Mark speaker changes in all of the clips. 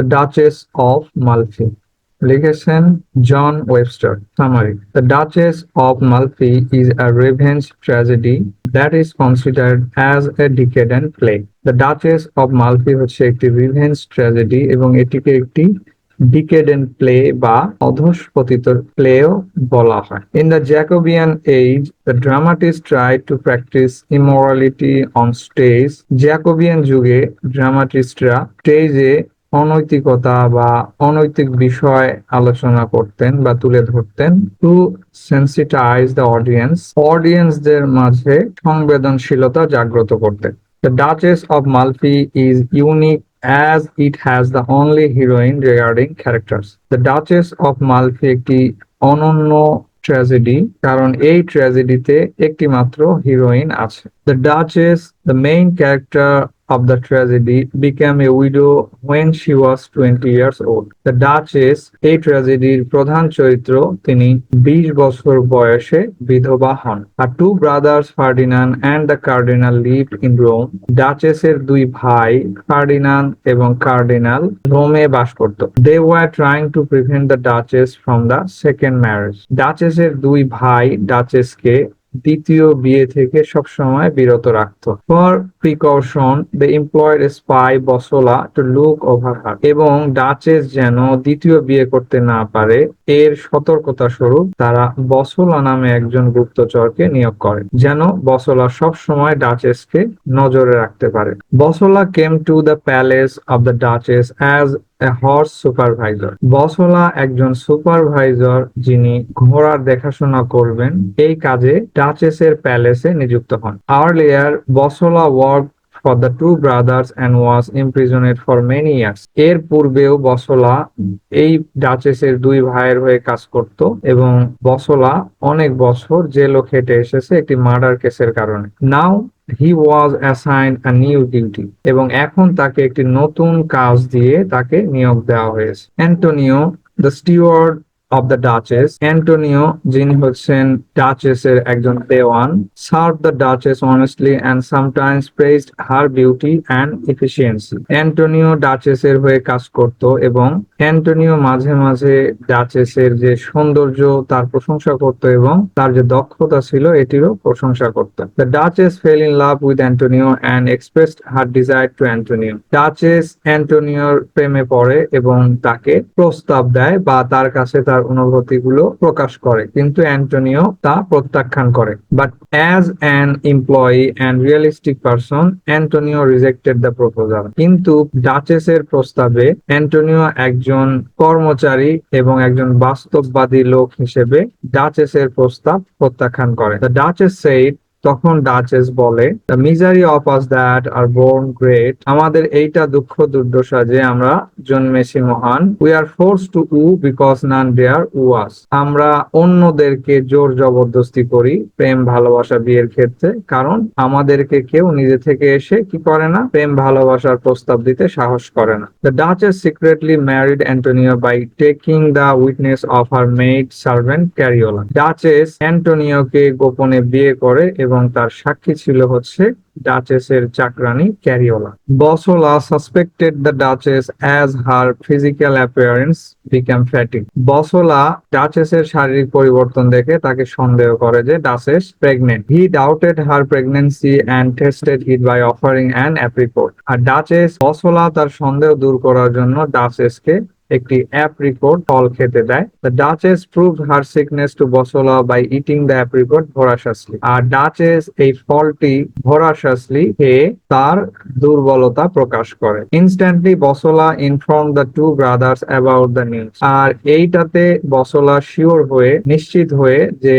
Speaker 1: The Duchess of Malfi লিখেছেন John Webster summary the Duchess of Malfi is a revenge tragedy that is considered as a decadent play the Duchess of Malfi হচ্ছে একটি revenge tragedy এবং এটিকে একটি ডিকেডেন্ট play বা অধঃপতিত প্লেও বলা হয়। In the Jacobean age the dramatist try to practice immorality on stage Jacobean যুগে ড্রামাটিস্টরা স্টেজে অনৈতিকতা বা অনৈতিক বিষয় আলোচনা করতেন বা তুলে ধরতেন টু সেন্সিটাইজ দ্য অডিয়েন্স অডিয়েন্সদের মাঝে সংবেদনশীলতা জাগ্রত করতেন the Duchess of Malfi is unique as it has the only heroine regarding characters. The Duchess of Malfi একটি অনন্য ট্র্যাজেডি কারণ এই ট্র্যাজেডিতে একটি মাত্র হিরোইন আছে the Duchess the main character of the tragedy became a widow when she was 20 years old. The Duchess, এই ট্র্যাজেডির প্রধান চরিত্র তিনি 20 বছর বয়সে বিধবা হন। আর two brothers Ferdinand and the cardinal lived in Rome ডাচেসের দুই ভাই ফার্ডিনান্ড এবং কার্ডিনাল রোমে বাস করত। They were trying to prevent the Duchess from the second marriage ডাচেসের দুই ভাই ডাচেসকে দ্বিতীয় বিয়ে থেকে সবসময় বিরত রাখত। For precaution the employed spy Bosola to look over her এবং ডাচেস যেন দ্বিতীয় বিয়ে করতে না পারে, এর সতর্কতা স্বরূপ তারা বসোলা নামে একজন গুপ্তচরকে নিয়োগ করে, যেন বসোলা সব সময় ডাচেসকে নজরে রাখতে পারে। Bosola came to the palace of the Duchess as horse supervisor Bosola একজন সুপারভাইজার যিনি ঘোড়ার দেখাশোনা করবেন। এই কাজে ডাচেসের প্যালেসে নিযুক্ত হন। Earlier Bosola work for the two brothers and was imprisoned for many years. এর পূর্বেও বসলা এই ডাচেসের দুই ভাইয়ের হয়ে কাজ করত এবং বসলা অনেক বছর জেলও খেটে এসেছে একটি মার্ডার কেসের কারণে। Now he was assign a new duty এবং এখন তাকে একটি নতুন কাজ দিয়ে তাকে নিয়োগ দেওয়া হয়েছে। Antonio the steward of the Duchess Antonio যিনি হচ্ছেন ডাচেস এর একজন দেওয়ান serve the Duchess honestly and sometimes pressed her beauty and efficiency Antonio Duchess এর হয়ে কাজ করত এবং অ্যান্টোনিও মাঝে মাঝে ডাচেস এর যে সৌন্দর্য, তার প্রশংসা করত এবং তার যে দক্ষতা ছিল, এটিরও প্রশংসা করত। The Duchess fell in love with Antonio and expressed her desire to Antonio Duchess অ্যান্টোনিওর প্রেমে পড়ে এবং তাকে প্রস্তাব দেয় বা তার কাছে তার অনুভূতিগুলো প্রকাশ করে, কিন্তু অ্যান্টোনিও তা প্রত্যাখ্যান করে। But as an employee and realistic person Antonio rejected the proposal কিন্তু ডাচেসের প্রস্তাবে অ্যান্টোনিও একজন কর্মচারী এবং একজন বাস্তববাদী লোক হিসেবে ডাচেসের প্রস্তাব প্রত্যাখ্যান করে। দ্য ডাচেস সেইড তখন ডাচেস বলে the misery of us that are born great আমাদের এইটা দুঃখ দুর্দশা যে আমরা জন্মেছি মহান we are force to woo because none dare woo us আমরা অন্যদেরকে জোর জবরদস্তি করি, প্রেম, ভালোবাসা, বিয়ের ক্ষেত্রে, কারণ আমাদেরকে কেউ নিজে থেকে এসে কি করে না? প্রেম, ভালোবাসার প্রস্তাব দিতে সাহস করে না। The Duchess secretly married Antonio by taking the witness of her maid servant Cariola Duchess অ্যান্টোনিওকে গোপনে বিয়ে করে এবং তার সাক্ষী ছিল হচ্ছে ডাচেসের চাকরানি Cariola. Bosola suspected the Duchess as her physical appearance became fatty Bosola ডাচেসের শারীরিক পরিবর্তন দেখে তাকে সন্দেহ করে যে Duchess pregnant he doubted her pregnancy and tested it by offering an apricot R duchess Bosola তার সন্দেহ দূর করার জন্য ডাচেসকে একটি অ্যাপ্রিকোট ফল খেতে দেয়। The Duchess prove her sickness to Bosola by eating the apricot voraciously R duchess এই ফলটি ভোরাসাসলি খেয়ে তার দুর্বলতা প্রকাশ করে। Instantly Bosola inform the two brothers about the news আর এইটাতে বসোলা শিওর হয়ে, নিশ্চিত হয়ে যে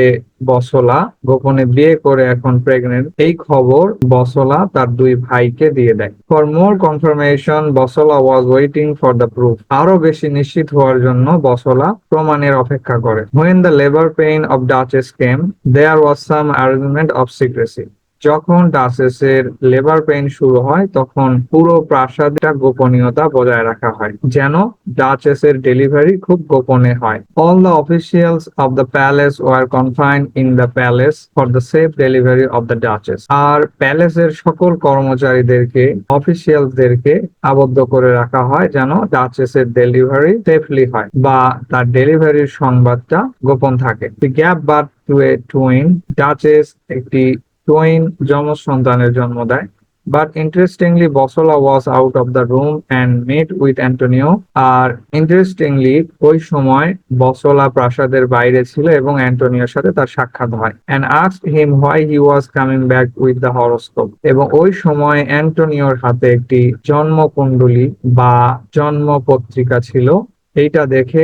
Speaker 1: বসলা গোপনে বিয়ে করে এখন প্রেগনেন্ট এই খবর বসলা তার দুই ভাইকে দিয়ে দেয়। For more confirmation Bosola was waiting for the proof আরও বেশি নিশ্চিত হওয়ার জন্য বসলা প্রমাণের অপেক্ষা করে। When the labour pain of duchess came there was some argument of secrecy যখন ডাচেসের লেবার পেইন শুরু হয়, তখন পুরো প্রাসাদটা গোপনীয়তা বজায় রাখা হয়, যেন ডাচেসের ডেলিভারি খুব গোপনে হয়। All the officials of the palace were confined in the palace for the safe delivery of the duchess আর প্যালেসের সকল কর্মচারীদেরকে অফিসিয়ালদেরকে আবদ্ধ করে রাখা হয়, যেন ডাচেসের ডেলিভারি সেফলি হয় বা তার ডেলিভারির সংবাদটা গোপন থাকে। Gave birth to a twin duchess একটি টুইন যমজ সন্তানের জন্ম দেয় but interestingly Bosola was out of the room and met with Antonio R interestingly ওই সময় বসলা প্রাসাদের বাইরে ছিল এবং অ্যান্টোনিওর সাথে তার সাক্ষাৎ হয়। And ask him why he was coming back with the horoscope এবং ওই সময় অ্যান্টোনিওর হাতে একটি জন্মকুণ্ডলী বা জন্ম পত্রিকা ছিল। এইটা দেখে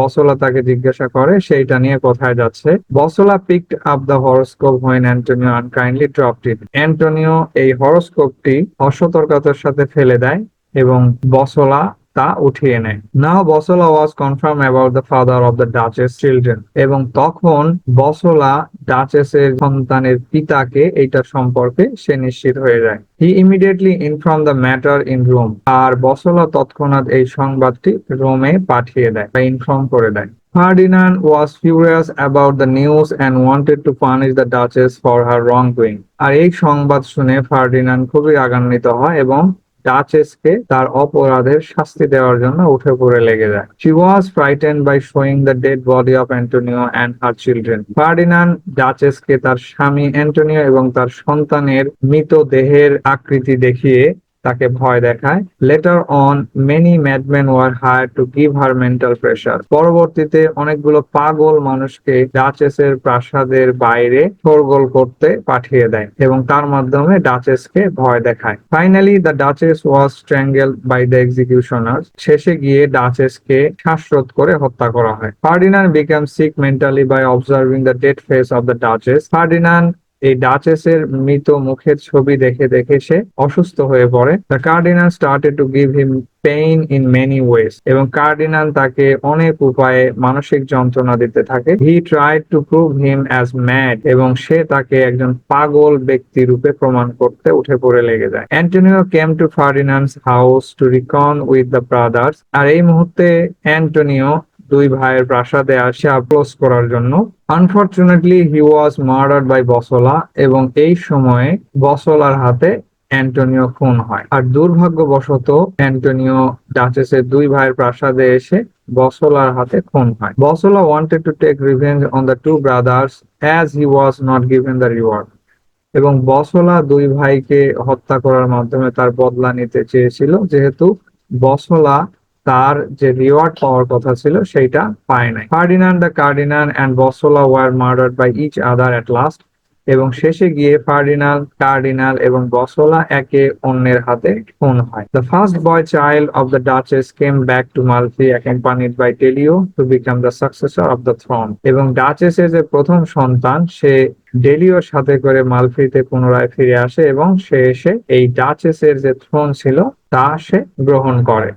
Speaker 1: বসলা তাকে জিজ্ঞাসা করে, সেইটা নিয়ে কোথায় যাচ্ছে? Bosola picked up the horoscope when Antonio unkindly dropped it Antonio এই হরোস্কোপটি অসতর্কতার সাথে ফেলে দেয় এবং বসলা তা উঠিয়ে নেয়। না Bosola was confirm about the father of the duchess children. এবং তখন বসলা ডাচেসের সন্তানের পিতাকে এইটা সম্পর্কে সে নিশ্চিত হয়ে যায়। He immediately inform the matter in Rome. R Bosola তৎক্ষণাৎ এই সংবাদটি রোমে পাঠিয়ে দেয় বা ইনফর্ম করে দেয়। Ferdinand was furious about the news and wanted to punish the Duchess for her wrongdoing. আর এই সংবাদ শুনে ফার্ডিনান্ড খুবই রাগান্বিত হয় এবং ডাচেসকে তার অপরাধের শাস্তি দেওয়ার জন্য উঠে পড়ে লেগে যায়। She was frighten by showing the dead body of Antonio and her children Ferdinand ডাচেসকে তার স্বামী অ্যান্টোনিও এবং তার সন্তানের মৃত দেহের আকৃতি দেখিয়ে তাকে ভয় দেখায়। Later on many madman were hire to give her mental pressure পরবর্তীতে অনেকগুলো পাগল মানুষকে ডাচেসের প্রাসাদের বাইরে শোরগোল করতে পাঠিয়ে দেয় এবং তার মাধ্যমে ডাচেসকে ভয় দেখায়। Finally the duchess was strangle by the executioner শেষে গিয়ে ডাচেসকে শ্বাসরোধ করে হত্যা করা হয়। Ferdinand become sick mentally by observing the dead face of the duchess Ferdinand এই ডাচেসের মৃত মুখের ছবি দেখে দেখে সে অসুস্থ হয়ে পড়ে। The cardinal started to give him pain in many ways এবং কার্ডিনাল তাকে অনেক উপায়ে মানসিক যন্ত্রণা দিতে থাকে। He try to prove him as mad এবং সে তাকে একজন পাগল ব্যক্তি রূপে প্রমাণ করতে উঠে পড়ে লেগে যায়। Antonio came to Ferdinand's house to reckon with the brothers আর এই মুহূর্তে অ্যান্টোনিও দুই ভাইয়ের প্রাসাদে আসে অ্যাপ্রোচ করার জন্য। Unfortunately he was murder by Bosola এবং এই সময়ে বসলার হাতে অ্যান্টোনিও খুন হয়। আর দুর্ভাগ্যবশত অ্যান্টোনিও ডাচেসের দুই ভাইয়ের প্রাসাদে এসে বসলার হাতে খুন হয়। Bosola wanted to take revenge on the two brothers as he was not given the reward এবং বসলা দুই ভাইকে হত্যা করার মাধ্যমে তার বদলা নিতে চেয়েছিল, যেহেতু বসলা তার যে রিওয়ার্ড পাওয়ার কথা ছিল, সেইটা পায় নাই। Ferdinand the cardinal and Bosola were murdered by each other at last, এবং শেষে গিয়ে ফার্ডিনাল কার্ডিনাল এবং বসোলা একে অন্যের হাতে খুন হয়। The first boy child of the duchess came back to Malfi, accompanied by Delio, to become the successor of the throne. এবং ডাচেসের যে প্রথম সন্তান, সে ডেলিওর সাথে করে মালফিতে পুনরায় ফিরে আসে, এবং সে এসে এই ডাচেসের যে থ্রোন ছিল, তা সে গ্রহণ করে।